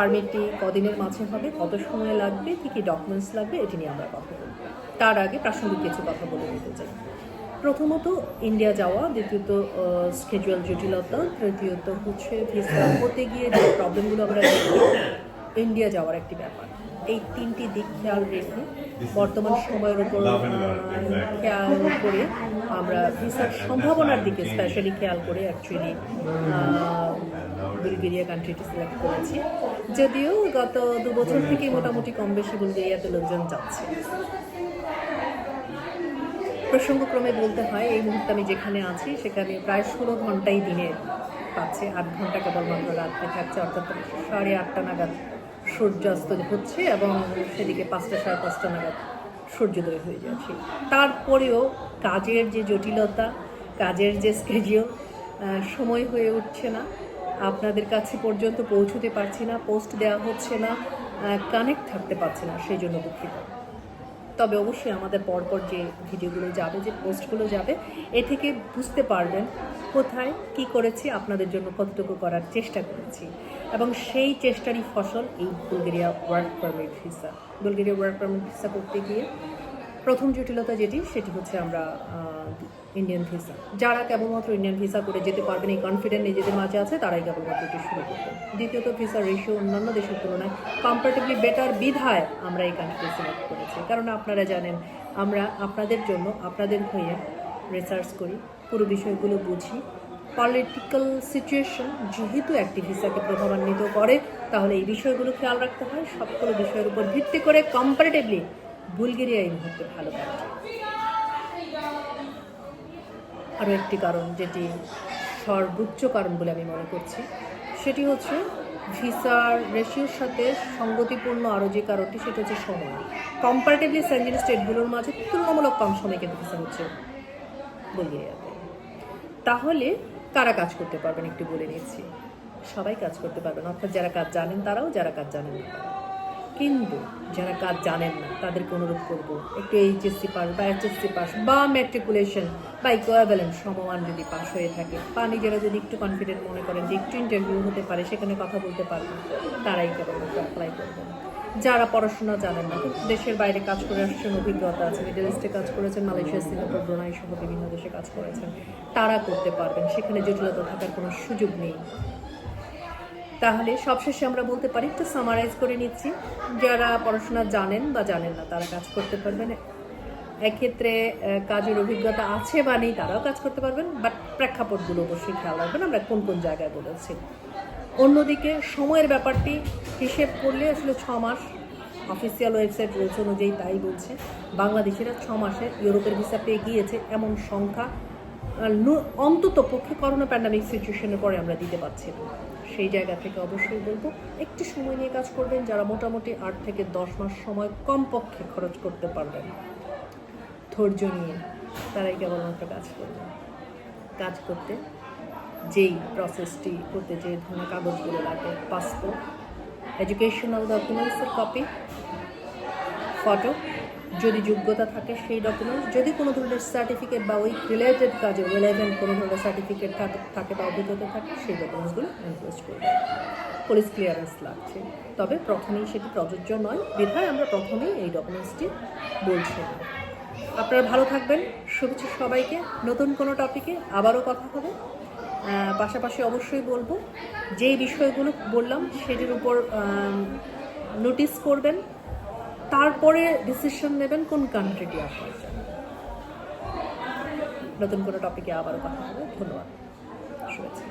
পারমিটটি কদিনের মাঝে হবে, কত সময় লাগবে, কী কী ডকুমেন্টস লাগবে, এটি নিয়ে আমরা কথা বলব। তার আগে প্রাসঙ্গিক কিছু কথা বলে নিতে চাই। প্রথমত ইন্ডিয়া যাওয়া, দ্বিতীয়ত স্কেজুয়াল জটিলতা, তৃতীয়ত হচ্ছে ভিসা হতে গিয়ে যে প্রবলেমগুলো আমরা ইন্ডিয়া যাওয়ার একটি ব্যাপার। এই তিনটি দিক খেয়াল রেখে বর্তমান সময়ের উপর খেয়াল করে আমরা ভিসার সম্ভাবনার দিকে স্পেশালি খেয়াল করে অ্যাকচুয়ালি বুলগেরিয়া কান্ট্রিটি সিলেক্ট করেছি। যদিও গত দু বছর থেকে মোটামুটি কম বেশি বুলগেরিয়াতে লোকজন যাচ্ছে। প্রসঙ্গক্রমে বলতে হয় এই মুহূর্তে আমি যেখানে আছি সেখানে প্রায় ষোলো ঘন্টাই দিনে পাচ্ছে আট ঘণ্টা কেবলমাত্র রাত্রে থাকছে অর্থাৎ সাড়ে আটটা নাগাদ সূর্যাস্ত হচ্ছে এবং সেদিকে পাঁচটা সাড়ে পাঁচটা নাগাদ সূর্যোদয় হয়ে যাচ্ছে। তারপরেও কাজের যে জটিলতা, কাজের যে স্কেজিও সময় হয়ে উঠছে না। আপনাদের কাছে পর্যন্ত পৌঁছতে পারছি না পোস্ট দেওয়া হচ্ছে না কানেক্ট থাকতে পারছে না, সেই জন্য দুঃখিত। তবে অবশ্যই আমাদের পরপর যে ভিডিওগুলো যাবে, যে পোস্টগুলো যাবে, এ থেকে বুঝতে পারবেন কোথায় কি করেছি, আপনাদের জন্য কতটুকু করার চেষ্টা করেছি। এবং সেই চেষ্টারই ফসল এই Bulgaria work permit visa Bulgaria work permit visa করতে গিয়ে প্রথম জটিলতা যেটি, সেটি হচ্ছে আমরা ইন্ডিয়ান ভিসা যারা কেবলমাত্র ইন্ডিয়ান ভিসা করে যেতে পারবেন এই কনফিডেন্ট নিজেদের মাঝে আছে, তারাই কেবলমাত্র এটি শুরু করবেন দ্বিতীয়ত ভিসা রেশিও অন্যান্য দেশের তুলনায় কম্পারেটিভলি বেটার বিধায় আমরা এই কান্ট্রি সিলেক্ট করেছি। কারণ আপনারা জানেন, আমরা আপনাদের জন্য, আপনাদের হয়ে রিসার্চ করি, পুরো বিষয়গুলো বুঝি। পলিটিক্যাল সিচুয়েশন যেহেতু একটি ভিসাকে প্রভাবান্বিত করে, তাহলে এই বিষয়গুলো খেয়াল রাখতে হয়। সবগুলো বিষয়ের উপর ভিত্তি করে কম্পারেটিভলি বুলগেরিয়া এই মুহূর্তে ভালো কাটছে আরও একটি কারণ যেটি সর্বোচ্চ কারণ বলে আমি মনে করছি, সেটি হচ্ছে ভিসার রেশিওর সাথে সঙ্গতিপূর্ণ আরও যে কারণটি, সেটা হচ্ছে সময়। কম্পারেটিভলি স্যাঙ্গিন স্টেটগুলোর মাঝে তুলনামূলক কম সময় কিন্তু ভিসা হচ্ছে বুলগেরিয়াতে। তাহলে কারা কাজ করতে পারবেন একটু বলে নিচ্ছি। সবাই কাজ করতে পারবেন, অর্থাৎ যারা কাজ জানেন তারাও, যারা কাজ জানেন না। কিন্তু যারা কাজ জানেন না, তাদেরকে অনুরোধ করব, একটু এইচএসসি পাস বা এইচএসসি পাস বা ম্যাট্রিকুলেশন বা ইকোয়াভ্যালেন্ট সমমান যদি পাস হয়ে থাকে, বা নিজেরা যদি একটু কনফিডেন্ট মনে করেন যে একটু ইন্টারভিউ হতে পারে, সেখানে কথা বলতে পারবেন, তারাই কেবলমাত্র অ্যাপ্লাই করবেন। যারা পড়াশোনা জানেন না, দেশের বাইরে কাজ করে আসছেন, অভিজ্ঞতা আছে মিডল ইস্টে কাজ করেছেন মালয়েশিয়া সিঙ্গাপুর ব্রুনাই সহ বিভিন্ন দেশে কাজ করেছেন, তারা করতে পারবেন, সেখানে জটিলতা থাকার কোনো সুযোগ নেই। তাহলে সবশেষে আমরা বলতে পারি, একটু সামারাইজ করে নিচ্ছি। যারা পড়াশোনা জানেন বা জানেন না, তারা কাজ করতে পারবেন। এক্ষেত্রে কাজের অভিজ্ঞতা আছে বা নেই, তারাও কাজ করতে পারবেন। বাট প্রেক্ষাপটগুলো অবশ্যই খেয়াল রাখবেন, আমরা কোন কোন জায়গায় বলেছি। অন্যদিকে, সময়ের ব্যাপারটি হিসেব করলে আসলে ছ মাস অফিসিয়াল ওয়েবসাইট রয়েছে অনুযায়ী তাই বলছে। বাংলাদেশিরা ছ মাসে ইউরোপের ভিসা পেয়ে গিয়েছে, এমন সংখ্যা অন্তত পক্ষে করোনা প্যান্ডামিক সিচুয়েশনের পরে আমরা দিতে পারছি সেই জায়গা থেকে অবশ্যই বলব, একটু সময় নিয়ে কাজ করবেন, যারা মোটামুটি আট থেকে দশ মাস সময় কমপক্ষে খরচ করতে পারবেন। ধৈর্য নিয়ে তারাই কেবলমাত্র কাজ করবেন। কাজ করতে যেই প্রসেসটি করতে যে ধরনের কাগজগুলো লাগে পাসপোর্ট এডুকেশনাল ডকুমেন্টসের কপি ফটো যদি যোগ্যতা থাকে সেই ডকুমেন্টস যদি কোনো ধরনের সার্টিফিকেট বা ওই রিলেটেড কাজে রিলেভেন্ট কোনো ধরনের সার্টিফিকেট থাকে বা অভিজ্ঞতা থাকে, সেই ডকুমেন্টসগুলো ইনভেস্ট করবে। পুলিশ ক্লিয়ারেন্স লাগছে। তবে প্রথমেই সেটি প্রযোজ্য নয়। বিধায় আমরা প্রথমেই এই ডকুমেন্টসটি বলছি না। আপনারা ভালো থাকবেন। শুভেচ্ছা সবাইকে। নতুন কোনো টপিকে আবারও কথা হবে। পাশাপাশি অবশ্যই বলব, যেই বিষয়গুলো বললাম, সেটির উপর নোটিস করবেন। তারপরে ডিসিশন নেবেন কোন কান্ট্রিটি জন্য। নতুন কোনো টপিকে আবারও কথা হবে ধন্যবাদ। শুভেচ্ছা।